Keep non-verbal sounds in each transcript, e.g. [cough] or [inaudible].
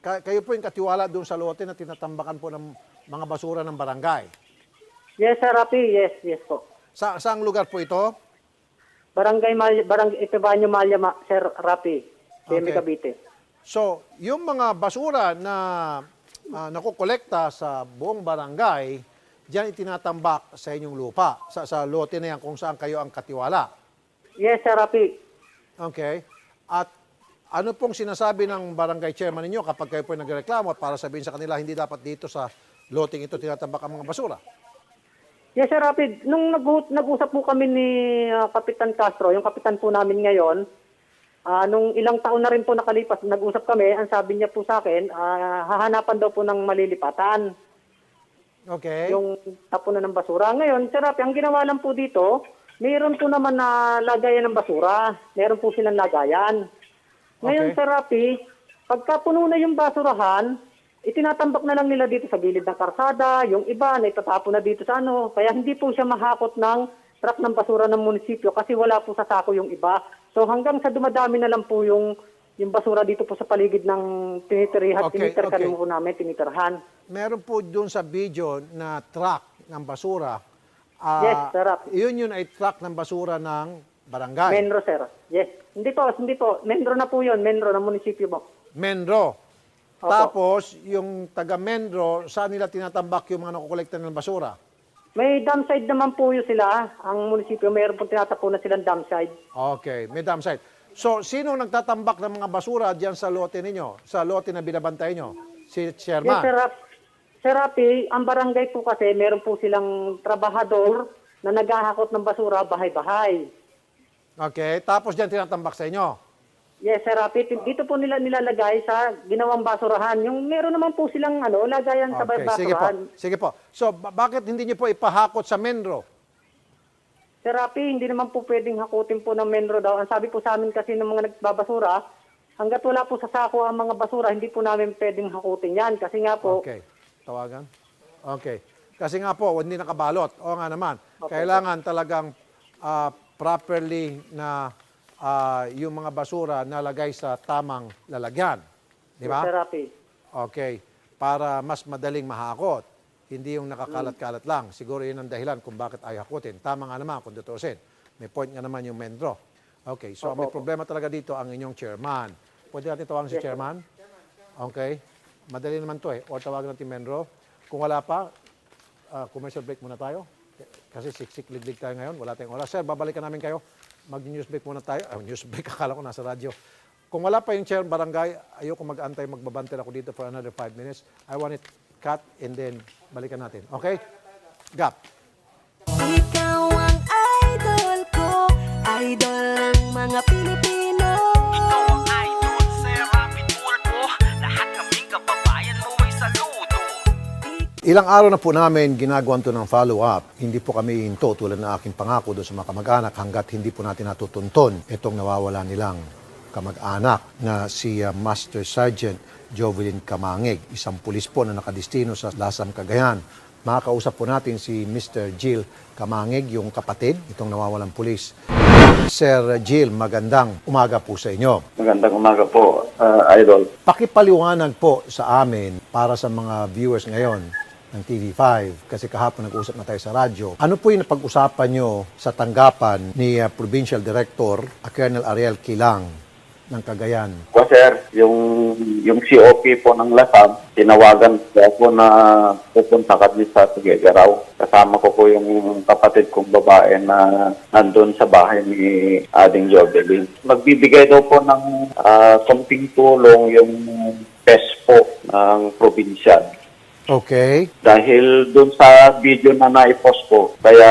ka- kayo po yung katiwala doon sa lote na tinatambakan po ng mga basura ng barangay. Yes, Sir Rapi. Yes, yes po. Sa saang lugar po ito? Barangay Mal Barangay Estebanyo Malya, Ma- Sir Rapi. PM Okay. Cavite. So, yung mga basura na uh, nakukolekta sa buong barangay, diyan itinatambak sa inyong lupa, sa, sa lote na yan kung saan kayo ang katiwala. Yes, Sir Rapi. Okay? At ano pong sinasabi ng barangay chairman ninyo kapag kayo po nagreklamo at para sabihin sa kanila hindi dapat dito sa loting ito tinatambak ang mga basura? Yes, Sir Rapi. Nung nag- nag-usap po kami ni ah, Kapitan Castro, yung kapitan po namin ngayon, ah, nung ilang taon na rin po nakalipas, nag-usap kami, ang sabi niya po sa akin, ah, hahanapan daw po ng malilipatan. Okay? yung tapunan ng basura. Ngayon, Sir Rapi, ang ginawa lang po dito, mayroon po naman na lagayan ng basura. Meron po silang lagayan. Ngayon, Okay. Sir Rapi, pagka puno na yung basurahan, itinatambak na lang nila dito sa gilid ng karsada, yung iba na itatapon na dito sa ano. Kaya hindi po siya mahakot ng truck ng basura ng munisipyo kasi wala po sa sako yung iba. So hanggang sa dumadami na lang po yung yung basura dito po sa paligid ng tinitirihan, Okay, tinitirhan okay. po namin, tinitirhan. Meron po doon sa video na truck ng basura. Ah, Yes, Sir. Yun yun ay truck ng basura ng barangay. Menro, sir. Yes. Hindi po, hindi po. Menro na po yun. Menro ng munisipyo po. Menro. Opo. Tapos, yung taga Menro, saan nila tinatambak yung mga nakukolekta ng basura? May dam side naman po yun sila. Ang munisipyo, mayroon po tinatapunan silang dam side. Okay, may dam site. So, sino nagtatambak ng mga basura diyan sa lote ninyo? Sa lote na binabantay nyo? Si Yes, chairman? sir. Rap- Sir Rapi, ang barangay po kasi, meron po silang trabahador na naghahakot ng basura bahay-bahay. Okay, tapos diyan tinatambak sa inyo? Yes, Sir Rapi. Dito po nila nilalagay sa ginawang basurahan. Yung meron naman po silang ano, lagayan sa Okay, sige po. basurahan. Sige po. So, ba- bakit hindi niyo po ipahakot sa Menro? Sir Rapi, hindi naman po pwedeng hakutin po ng menro daw. Ang sabi po sa amin kasi ng mga nagbabasura, hanggat wala po sa sako ang mga basura, hindi po namin pwedeng hakutin yan. Kasi nga po, Okay. Tawagan? Okay. Kasi nga po, hindi nakabalot. O nga naman, kailangan talagang ah, properly na ah, yung mga basura nalagay sa tamang lalagyan. Di ba? Rapi. Okay. Para mas madaling mahakot. Hindi yung nakakalat-kalat lang. Siguro yun ang dahilan kung bakit ay hakutin. Tama nga naman kung tutusin. May point nga naman yung Mendro. Okay. So, may problema talaga dito ang inyong chairman. Pwede natin tawagan si chairman? Okay. Madali naman to eh. O tawagan natin Mendro. Kung wala pa, ah, commercial break muna tayo. Kasi siksik liglig tayo ngayon. Wala tayong oras. Sir, babalikan namin kayo. Mag-news break muna tayo. Ah, news break. [laughs] Akala ko nasa radyo. Kung wala pa yung chair barangay, ayoko mag-antay, magbabantay ako dito for another five minutes. I want it cut and then balikan natin. Okay? Gap. Ikaw ang idol ko, idol ng mga Pilipino. Ilang araw na po namin ginagawan to ng follow-up. Hindi po kami hinto tulad ng aking pangako doon sa mga kamag-anak hanggat hindi po natin natutunton itong nawawala nilang kamag-anak na si uh, Master Sergeant Jovelyn Kamangig, isang pulis po na nakadistino sa Lasam, Cagayan. Makakausap po natin si Mr. Jill Kamangig, yung kapatid, itong nawawalang pulis. Sir Jill, magandang umaga po sa inyo. Magandang umaga po, ah, Idol. Pakipaliwanag po sa amin para sa mga viewers ngayon ng TV5 kasi kahapon nag-usap na tayo sa radyo. Ano po yung napag-usapan nyo sa tanggapan ni uh, Provincial Director uh, Colonel Ariel Kilang ng Cagayan? Po sir, yung, yung COP po ng Lasam, tinawagan po ako na pupunta kami sa Tugigaraw. Kasama ko po yung kapatid kong babae na nandun sa bahay ni Ading Jovelyn. Magbibigay daw po ng ah, konting tulong yung PES po ng probinsya. Okay. Dahil dun sa video na naipost ko, kaya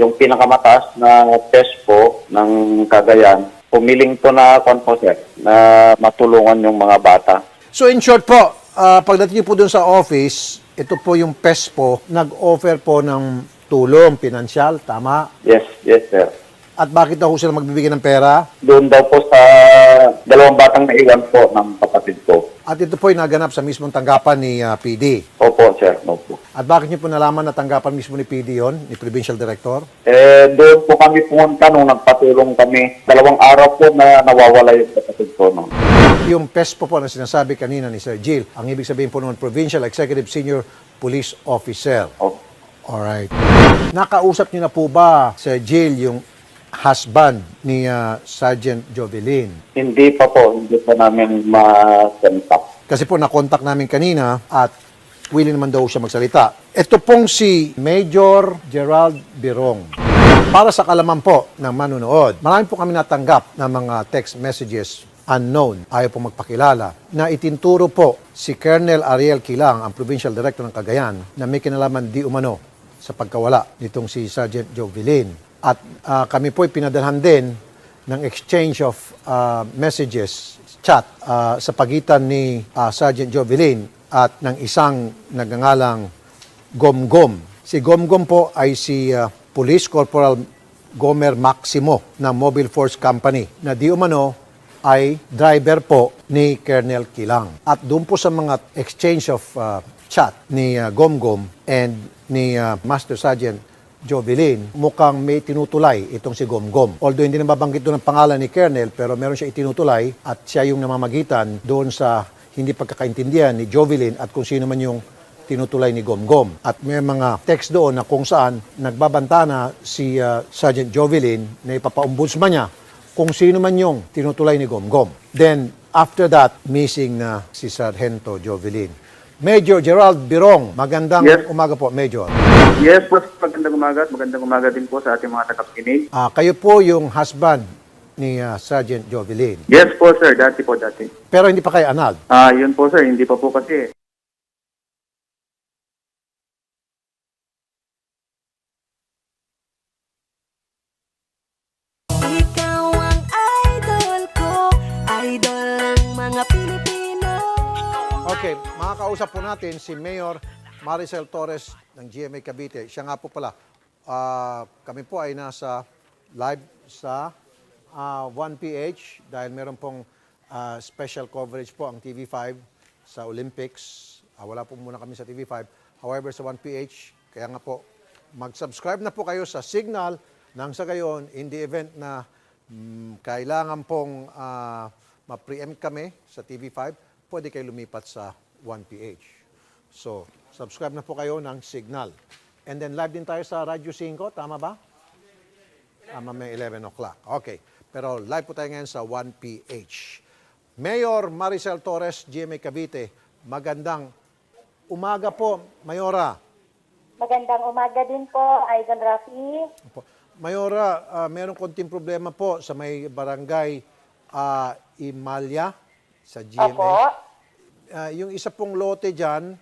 yung pinakamataas na test po ng Cagayan, pumiling to na kwan po, sir, na matulungan yung mga bata. So in short po, uh, pagdating niyo po dun sa office, ito po yung PESPO, nag-offer po ng tulong pinansyal, tama? Yes, yes, sir. At bakit daw sila magbibigay ng pera? Doon daw po sa dalawang batang naiwan po ng kapatid ko. At ito po ay naganap sa mismong tanggapan ni ah, PD. Opo, sir. Opo. At bakit niyo po nalaman na tanggapan mismo ni PD yon, ni Provincial Director? Eh, doon po kami pumunta nung nagpatulong kami. Dalawang araw po na nawawala yung kapatid ko. No? Yung PESPO po na sinasabi kanina ni Sir Jill, ang ibig sabihin po noon, Provincial Executive Senior Police Officer. Opo. Alright. Nakausap niyo na po ba, Sir Jill, yung husband ni ah, Sergeant Jovelin? Hindi pa po, hindi pa namin ma-contact. Kasi po nakontak namin kanina at willing naman daw siya magsalita. Ito pong si Major Gerald Birong. Para sa kalaman po ng manunood, marami po kami natanggap ng mga text messages unknown, ayaw po magpakilala, na itinturo po si Colonel Ariel Kilang, ang Provincial Director ng Cagayan, na may kinalaman di umano sa pagkawala nitong si Sergeant Joe. At ah, kami po ay pinadalhan din ng exchange of ah, messages, chat, ah, sa pagitan ni ah, Sergeant Joe Vilin at ng isang nagngangalang Gomgom. Si Gomgom po ay si ah, Police Corporal Gomer Maximo ng Mobile Force Company na di umano ay driver po ni Colonel Kilang. At doon po sa mga exchange of ah, chat ni ah, Gomgom and ni ah, Master Sergeant Jovelin, mukhang may tinutulay itong si Gomgom. Although hindi na mabanggit doon ang pangalan ni Colonel, pero meron siya itinutulay at siya yung namamagitan doon sa hindi pagkakaintindihan ni Jovelin at kung sino man yung tinutulay ni Gomgom. At may mga text doon na kung saan nagbabanta na si uh, Sergeant Jovelin na ipapaombudsman niya kung sino man yung tinutulay ni Gomgom. Then, after that, missing na si Sargento Jovelin. Major Gerald Birong, magandang Yes. umaga po, Major. Yes po, magandang umaga at magandang umaga din po sa ating mga tagapakinig. Ah, kayo po yung husband ni ah, Sergeant Jovelin. Yes po sir, dati po dati. Pero hindi pa kayo anal. Ah, yun po sir, hindi pa po kasi. Ikaw ang idol ko Idol ng mga Pilipino Okay, makakausap po natin si Mayor Maricel Torres ng GMA Cavite. Siya nga po pala, ah, kami po ay nasa live sa ah, 1PH dahil meron pong ah, special coverage po ang TV5 sa Olympics. Ah, wala po muna kami sa TV5. However, sa 1PH, kaya nga po, mag-subscribe na po kayo sa Signal nang sa gayon, in the event na mm, kailangan pong ah, ma-preempt kami sa TV5, pwede kayo lumipat sa 1PH. So, subscribe na po kayo ng Signal. And then live din tayo sa Radyo 5, tama ba? Tama, may 11 o'clock. Okay. Pero live po tayo ngayon sa 1PH. Mayor Maricel Torres, GMA Cavite, magandang umaga po, Mayora. Magandang umaga din po, Idol Rafi. Mayora, ah, meron konting problema po sa may barangay ah, Imalya sa GMA. Opo. Ah, yung isa pong lote dyan,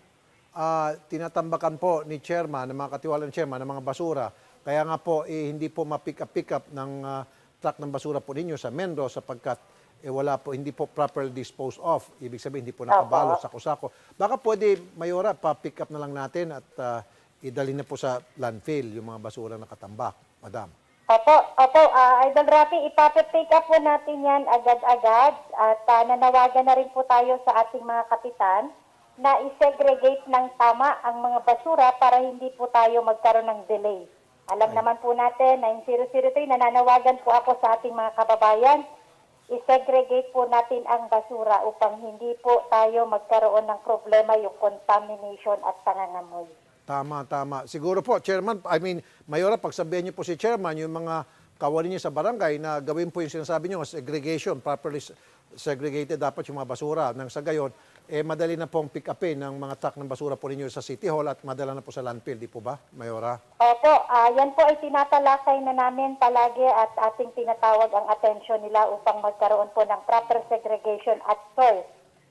ah, tinatambakan po ni chairman, ng mga katiwalang chairman, ng mga basura. Kaya nga po, eh, hindi po ma-pick up, pick up ng ah, truck ng basura po ninyo sa Mendo sapagkat eh, wala po, hindi po properly disposed of. Ibig sabihin, hindi po nakabalo sa kusako. Baka pwede, Mayora, pa-pick up na lang natin at ah, idalhin na po sa landfill yung mga basura na katambak, madam. Opo, opo, ah, Idol Rafi, ipapipick up po natin yan agad-agad at ah, nanawagan na rin po tayo sa ating mga kapitan na isegregate ng tama ang mga basura para hindi po tayo magkaroon ng delay. Alam naman po natin na yung 003, nananawagan po ako sa ating mga kababayan, isegregate po natin ang basura upang hindi po tayo magkaroon ng problema yung contamination at pangangamoy. Tama, tama. Siguro po, Chairman, I mean, Mayora, pagsabihin niyo po si Chairman, yung mga kawali niyo sa barangay na gawin po yung sinasabi niyo, segregation, properly segregated dapat yung mga basura. Nang sa gayon, eh, madali na pong pick upin ng mga truck ng basura po ninyo sa City Hall at madala na po sa landfill, di po ba, Mayora? Opo, ah, yan po ay tinatalakay na namin palagi at ating tinatawag ang atensyon nila upang magkaroon po ng proper segregation at source.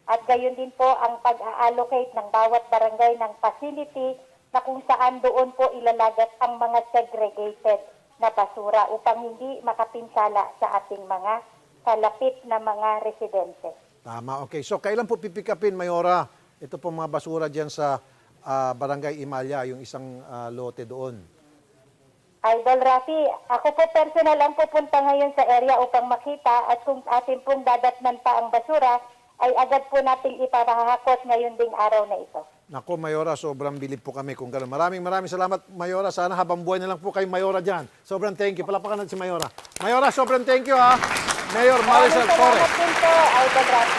At gayon din po ang pag-allocate ng bawat barangay ng facility na kung saan doon po ilalagat ang mga segregated na basura upang hindi makapinsala sa ating mga kalapit na mga residente. Tama, okay. So, kailan po pipikapin, Mayora, ito po mga basura dyan sa ah, Barangay Imalya, yung isang ah, lote doon? Idol Rafi, ako po personal ang pupunta ngayon sa area upang makita at kung atin pong dadatnan pa ang basura, ay agad po nating ipapahakot ngayon ding araw na ito. Nako, Mayora, sobrang bilib po kami kung gano'n. Maraming maraming salamat, Mayora. Sana habang buhay na lang po kayo, Mayora, dyan. Sobrang thank you. Palapakan natin si Mayora. Mayora, sobrang thank you, ha. Mayor Maricel Maraming